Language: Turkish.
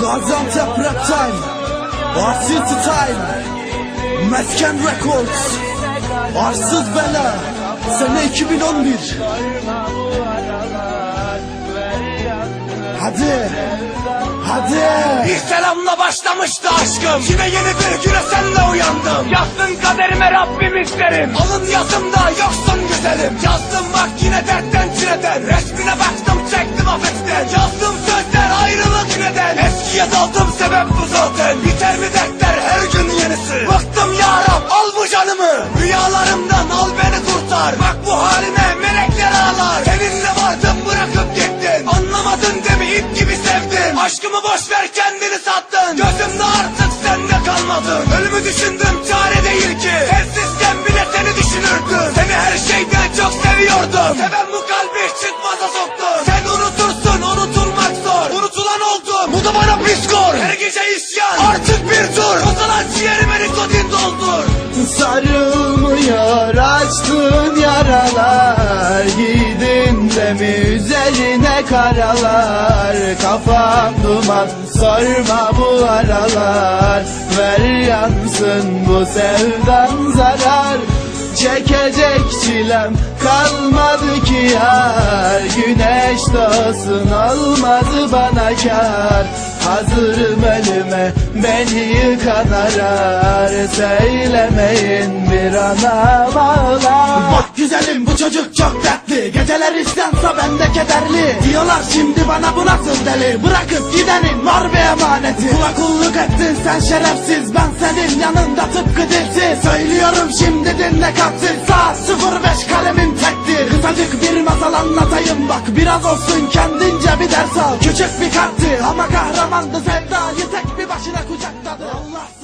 Gaziantep Rap Time Varsity Time Mesken Records Arsız Bela Sene 2011 Hadi Hadi. Bir selamla başlamıştı aşkım. Yine yeni bir güne senle uyandım? Yazsın kaderime Rabbim isterim. Alın yazımda yoksun güzelim. Yazdım bak yine dertten çileden Aşkımı boş ver kendini sattın. Gözümde artık sende kalmadın Ölümü düşündüm çare değil ki. Sensizken bile seni düşünürdüm. Seni her şeyden çok seviyordum. Seven bu kalbi çıkmaza soktu Sen unutursun unutulmak zor. Unutulan oldum bu da bana piskor Her gece isyan artık bir tur Bozalan ciğerime nikotin doldur. Sarılmıyor açtığın yaralar Giydin de mi üzerine karalar Kafam duman. Sorma bu aralar. Ver yansın bu sevdan zarar. Çekecek çilem kalmadı ki yar. Güneş doğsun olmadı bana kar. Hazırım ölüme beni yıkan arar Söylemeyin bir ana ağlar Bak güzelim bu çocuk çok dertli. Geceler isyansa ben de kederli. Diyorlar şimdi bana bu nasıl deli? Bırakıp gidenin var bir emaneti. Kula ettin sen şerefsiz Ben senin yanında tıpkı dilsiz. Söylüyorum şimdi dinle kalpsiz Saat 05 kalemim tektir. Kısacık bir masal anlatayım bak Biraz olsun kendince bir ders al. Küçük bir kalpti ama kahramandı sevdayı Tek bir başına kucakladı. Allahsız